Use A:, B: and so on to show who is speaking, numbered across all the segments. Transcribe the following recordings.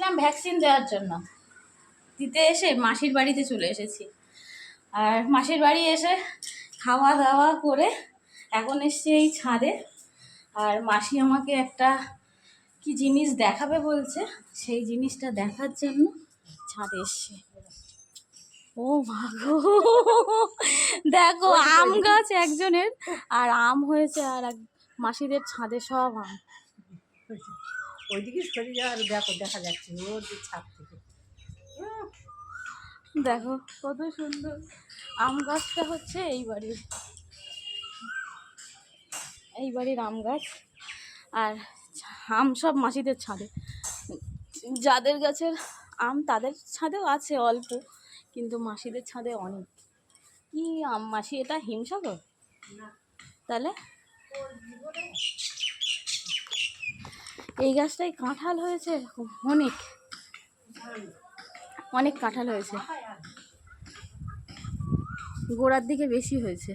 A: গেছিলাম ভ্যাকসিন দেওয়ার জন্য। দিতে এসে মাসির বাড়িতে চলে এসেছি। আর মাসির বাড়ি এসে খাওয়া দাওয়া করে এখন এসছি এই ছাদে। আর মাসি আমাকে একটা কি জিনিস দেখাবে বলছে সেই জিনিসটা দেখার জন্য ছাদে এসছে। ও মাগো দেখো আম গাছ একজনের আর আম হয়েছে আর এক মাসিদের ছাদে সব আম।
B: ওইদিকে সরে যাওয়ার দেখো দেখা যাচ্ছে ওর ছাদ থেকে।
A: দেখো কত সুন্দর। আম গাছটা হচ্ছে এই বাড়ির। এই বাড়ির আম গাছ। আর আম সব মাসিদের ছাদে। যাদের গাছের আম তাদের ছাদেও আছে অল্প কিন্তু মাসিদের ছাদে অনেক। কি আম মাসি? এটা হিমসাগর? তাহলে? এই গাছটায় কাঁঠাল হয়েছে? অনেক। অনেক কাঁঠাল হয়েছে। গোড়ার দিকে বেশি হয়েছে।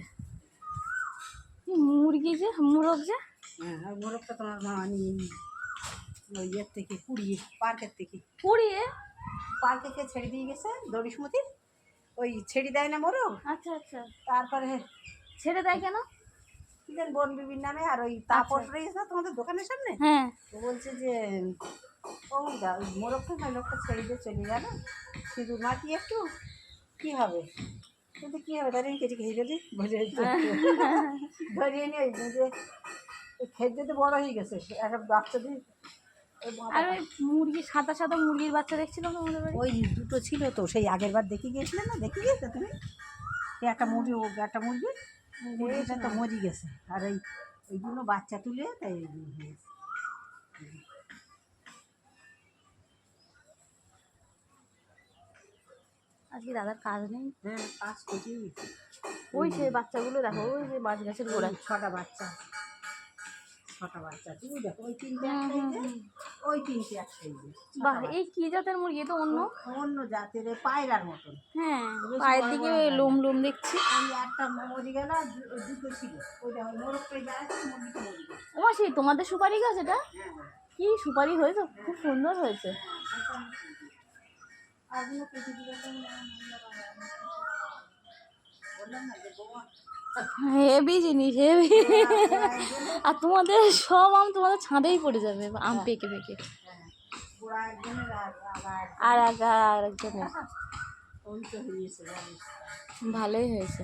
A: মুরগি যে মোরগ যে?
B: হ্যাঁ আর মোরগটা তোমার মা নিয়ে ওই ইয়ের থেকে কুড়িয়ে পার্কের থেকে। পার্ক ছেড়ে দিয়ে গেছে? দড়িসমতি ওই ছেড়ে দেয় না মোরগ?
A: আচ্ছা আচ্ছা।
B: তারপরে
A: ছেড়ে দেয় কেন?
B: কি জানি বন বিবির নামে আর ওই তাপস রয়েছে না তোমাদের দোকানের সামনে?
A: হ্যাঁ।
B: ও বলছে যে ও দা ওই মোরগটা না লোকটা ছেড়ে দিয়ে চলে গেল। কিন্তু মাটি একটু কি হবে? কিন্তু কি হবে? তাহলে কেটে খেয়ে গেলি ভরে ধরিয়ে নিয়ে ওই খেতে তো বড় হয়ে গেছে। একটা বাচ্চা দিয়ে
A: আর ওই মুরগি সাদা সাদা মুরগির বাচ্চা দেখছিলাম বাড়ি
B: ওই দুটো ছিল তো সেই আগের বার দেখে গিয়েছিলে না? দেখে গিয়েছো তুমি? একটা মুরগি একটা মুরগি? মুরগিটা তো মরি গেছে। আর এই ওইগুলো বাচ্চা তুলে তাই এই হয়েছে।
A: আজকে দাদার কাজ নেই?
B: হ্যাঁ কেজি
A: ওই সে বাচ্চাগুলো দেখো ওই যে মাছ গাছের গোড়ায়।
B: ছটা বাচ্চা। ছটা বাচ্চা। তুমি দেখো ওই তিনটে ওই তিনটে
A: বাহ এই কি জাতের মুরগি? তো অন্য?
B: অন্য জাতের পায়রার মতন।
A: হ্যাঁ পায়ের দিকে লোম লোম দেখছি।
B: ওই একটা মরি গেল দুটো ছিল। ওইটা ওই মোরগটাই যা আছে মুরগিটা মরি
A: ও মাসি তোমাদের সুপারি গাছ এটা? কি সুপারি হয়েছে খুব সুন্দর হয়েছে। হেভি জিনিস হেভি আর তোমাদের সব আম তোমাদের ছাদেই পড়ে যাবে, আম পেকে পেকে।
B: আর
A: এক আর একজনের ভালোই হয়েছে।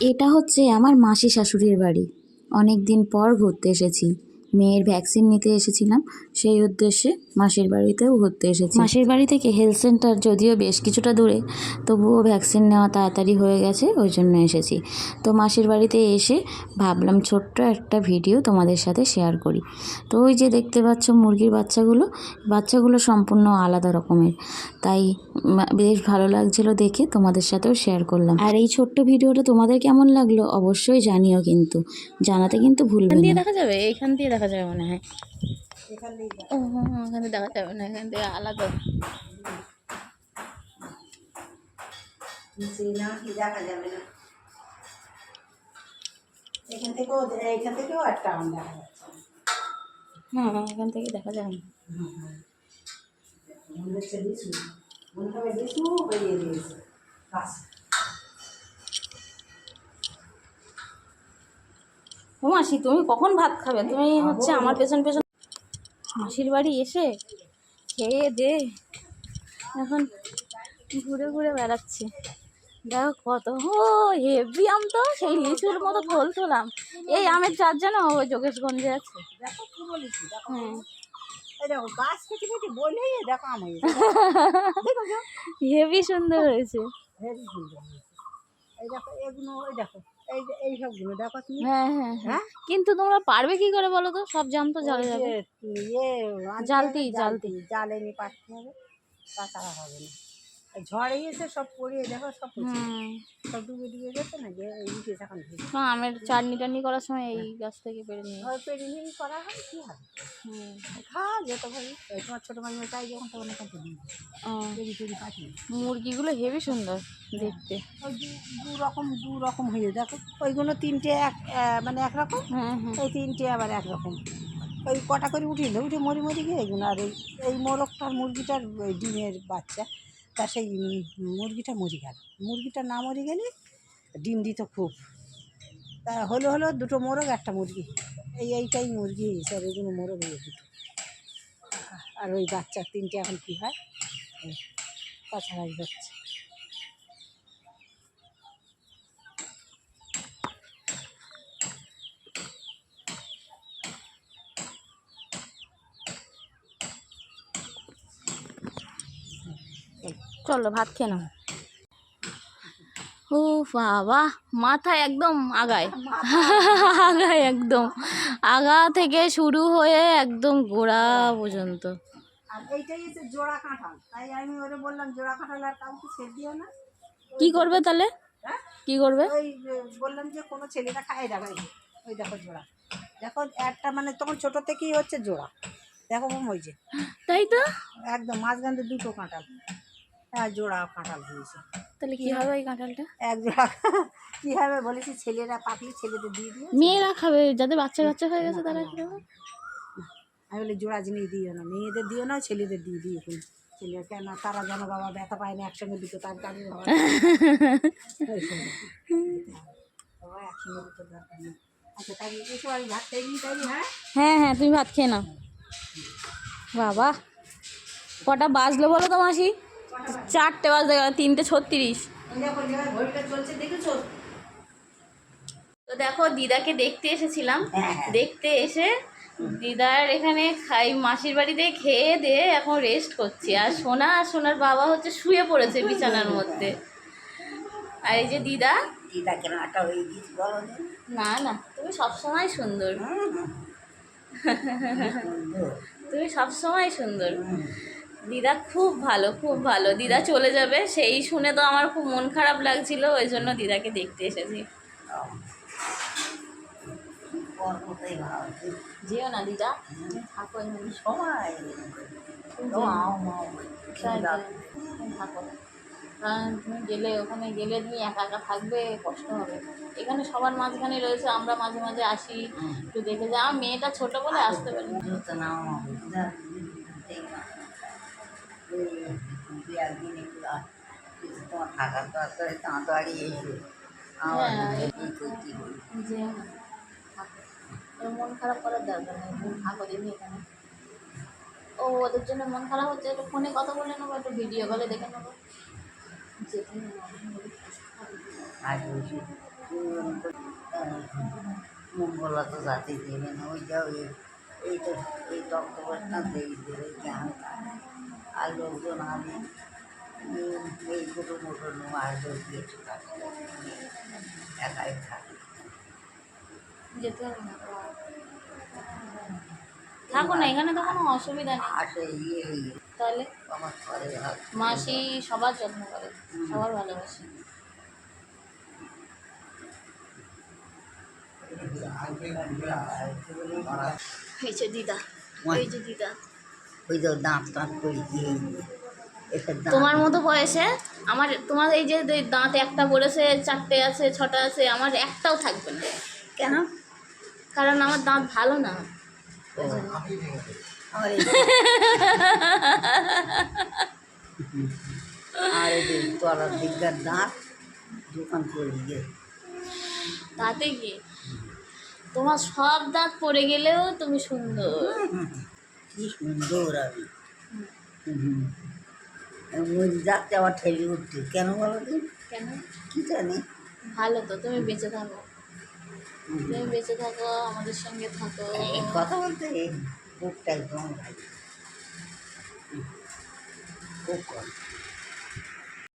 C: এটা হচ্ছে আমার মাসি শাশুড়ির বাড়ি। অনেক দিন পর ঘুরতে এসেছি। মেয়ের ভ্যাকসিন নিতে এসেছিলাম সেই উদ্দেশ্যে মাসির বাড়িতেও ঘুরতে এসেছি। মাসির বাড়ি থেকে হেলথ সেন্টার যদিও বেশ কিছুটা দূরে তবুও ভ্যাকসিন নেওয়া তাড়াতাড়ি হয়ে গেছে ওই জন্য এসেছি। তো মাসির বাড়িতে এসে ভাবলাম ছোট্ট একটা ভিডিও তোমাদের সাথে শেয়ার করি। তো ওই যে দেখতে পাচ্ছ মুরগির বাচ্চাগুলো বাচ্চাগুলো সম্পূর্ণ আলাদা রকমের। তাই বেশ ভালো লাগছিল দেখে তোমাদের সাথেও শেয়ার করলাম। আর এই ছোট্ট ভিডিওটা তোমাদের কেমন লাগল অবশ্যই জানিও কিন্তু জানাতে কিন্তু ভুলবে
A: এখান
C: না।
A: দেখা যাবে এইখান দিয়ে দেখা যাবে মনে হয়।
B: এখান দিয়ে যা।
A: ও এখান দিয়ে দেখা যাবে না এখান থেকে আলাদা।
B: নিচে না কি দেখা যাবে না? এখান থেকেও এইখান থেকেও একটা আম দেখা যাচ্ছে।
A: হ্যাঁ এখান থেকে দেখা যাবে না।
B: মনে হচ্ছে বিছু মনে হবে বিছু হয়ে দিয়েছে বাস।
A: ও মাসি তুমি কখন ভাত খাবে? তুমি হচ্ছে আমার পেছন পেছন মাসির বাড়ি এসে খেয়ে দে। এখন ঘুরে ঘুরে বেড়াচ্ছে। দেখো কত ও হেভি আম তো সেই লিচুর মতো ফল তোলাম এই আমের চার যেন ওই যোগেশগঞ্জে আছে। হ্যাঁ। হেভি সুন্দর হয়েছে।
B: ভেরি সুন্দর হয়েছে। এই দেখো এগুলো ওই দেখো এই এই সবগুলো দেখো তুমি?
A: হ্যাঁ হ্যাঁ হ্যাঁ।
B: হ্যাঁ?
A: কিন্তু তোমরা পারবে কি করে বলো তো? সব জাম তো জ্বলে যাবে।
B: ইয়ে
A: জালতি, জালতি।
B: জালে নিয়ে পাঠতে হবে তাছাড়া হবে না। ঝড়ে এসে সব পড়িয়ে দেখো সব সব ডুবে ডুবে গেছে না যে এই উঠে এখন
A: না, আমের চাটনি টাটনি করার সময় এই গাছ থেকে পেরে নিয়ে
B: ওই পেরে নিয়েই করা হয় কী হবে
A: হুম।
B: খা যেতে ওই তোমার ছোটো মাঝে চাই যখন তখন থেকে দিই পেরি পেরি পাঠিয়ে
A: মুরগিগুলো হেভি সুন্দর দেখতে।
B: ওই দু রকম দু রকম হয়ে দেখো ওইগুলো তিনটে এক মানে একরকম
A: হ্যাঁ হ্যাঁ
B: এই তিনটে আবার একরকম ওই কটা করে উঠিয়ে উঠে মরি মরি গিয়ে এগুলো। আর এই এই মোরগটার মুরগিটার ওই ডিমের বাচ্চা তা সেই মুরগিটা মরে গেল। মুরগিটা না মরে গেলে ডিম দিত খুব। তা হলো হলো দুটো মোরগ, একটা মুরগি। এই এইটাই মুরগি স্যার এগুলো মোরগ হয়ে দুটো আর ওই বাচ্চা তিনটে এখন কী হয়? এই তাছাড়া বাচ্চা
A: চলো ভাত খেয়ে নাও। ও বাবা মাথা একদম আগায়। আগায় একদম। আগা থেকে শুরু হয়ে একদম গোড়া পর্যন্ত।
B: আর জোড়া কাঁঠাল। তাই আমি বললাম জোড়া কাঁঠাল আর কাউকে ছেড়ে দিও না।
A: কি করবে তাহলে?
B: হ্যাঁ?
A: কি করবে?
B: বললাম যে কোনো ছেলেটা খায় দেখো ওই দেখো জোড়া। দেখো একটা মানে তখন ছোট থেকেই হচ্ছে জোড়া। দেখো ওই যে।
A: তাই তো?
B: একদম মাঝখান দুটো কাঁঠাল। হ্যাঁ জোড়া কাঁঠাল হয়েছে।
A: তাহলে কি হবে? এই কাঁঠালটা?
B: এক জোড়া। কী হবে বলেছি ছেলেরা পাকলে ছেলেদের দিয়ে দিও।
A: মেয়েরা খাবে যাদের বাচ্চা কাচ্চা হয়ে গেছে তারা খাবে।
B: আমি বলি জোড়া জিনিস দিও না মেয়েদের দিও না ছেলেদের দিয়ে দিও এখন ছেলে কেন? তারা যেন বাবা ব্যথা পায় না একসঙ্গে দুটো তার কারণে বাবা। একসঙ্গে দুটো দরকার নেই। আচ্ছা হ্যাঁ?
A: হ্যাঁ হ্যাঁ তুমি ভাত খেয়ে নাও। বাবা কটা বাজলো বলো তো মাসি? চারটে বাজতে গেল তিনটে ছত্রিশ। তো দেখো দিদাকে দেখতে এসেছিলাম। দেখতে এসে দিদার এখানে খাই মাসির বাড়িতে খেয়ে দিয়ে এখন রেস্ট করছি। আর সোনা আর সোনার বাবা হচ্ছে শুয়ে পড়েছে বিছানার মধ্যে। আর এই যে দিদা?
B: দিদা কেন হয়ে গিয়েছি বলো
A: না। না তুমি সবসময় সুন্দর। তুমি সবসময় সুন্দর। দিদা খুব ভালো খুব ভালো। দিদা চলে যাবে সেই শুনে তো আমার খুব মন খারাপ লাগছিল ওই জন্য দিদাকে দেখতে এসেছি। যেও না দিদা থাকো।
B: সময়
A: তুমি থাকো। কারণ তুমি গেলে ওখানে গেলে তুমি একা একা থাকবে কষ্ট হবে। এখানে সবার মাঝখানে রয়েছে আমরা মাঝে মাঝে আসি। একটু দেখে যাই। আমার মেয়েটা ছোট বলে আসতে পারি না।
B: থাকার দরকার তাড়াতাড়ি এসো
A: যে মন খারাপ করার দরকার নেই থাকো দেখি এখানে। ও ওদের জন্য মন খারাপ হচ্ছে একটু ফোনে কথা বলে নেব একটু ভিডিও কলে দেখে নেব। যেতে
B: আর মঙ্গলা তো জাতি দেবে না ওই যা ওই এই তো এই রক্তবর্ণা দেই দেবে জ্ঞান আর লোকজন আমি এই ছোটো মোটো আর দিয়ে একাই থাকি
A: যেতে হবে না থাকো না এখানে তো কোনো অসুবিধা নেই
B: আসে ইয়ে ইয়ে
A: তাহলে
B: আমার ঘরে
A: মাসি সবার যত্ন করে সবার ভালোবাসে এই যে দিদা এই যে দিদা
B: ওই দাঁত টাঁত
A: তোমার মতো বয়সে আমার তোমার এই যে দাঁত একটা পড়েছে চারটে আছে ছটা আছে আমার একটাও থাকবে না।
B: কেন?
A: কারণ আমার দাঁত ভালো না।
B: আমার আর তলার দিককার দাঁত দোকান করে
A: তোমার সব দাঁত পড়ে গেলেও তুমি সুন্দর।
B: কি সুন্দর আমি ওই আবার ঠেলে উঠতে। কেন বলো তো?
A: কেন?
B: কী জানি?
A: ভালো তো তুমি বেঁচে থাকো। তুমি বেঁচে থাকো আমাদের সঙ্গে থাকো।
B: কথা বলতে বুকটা একদম ভাই। খুব কম।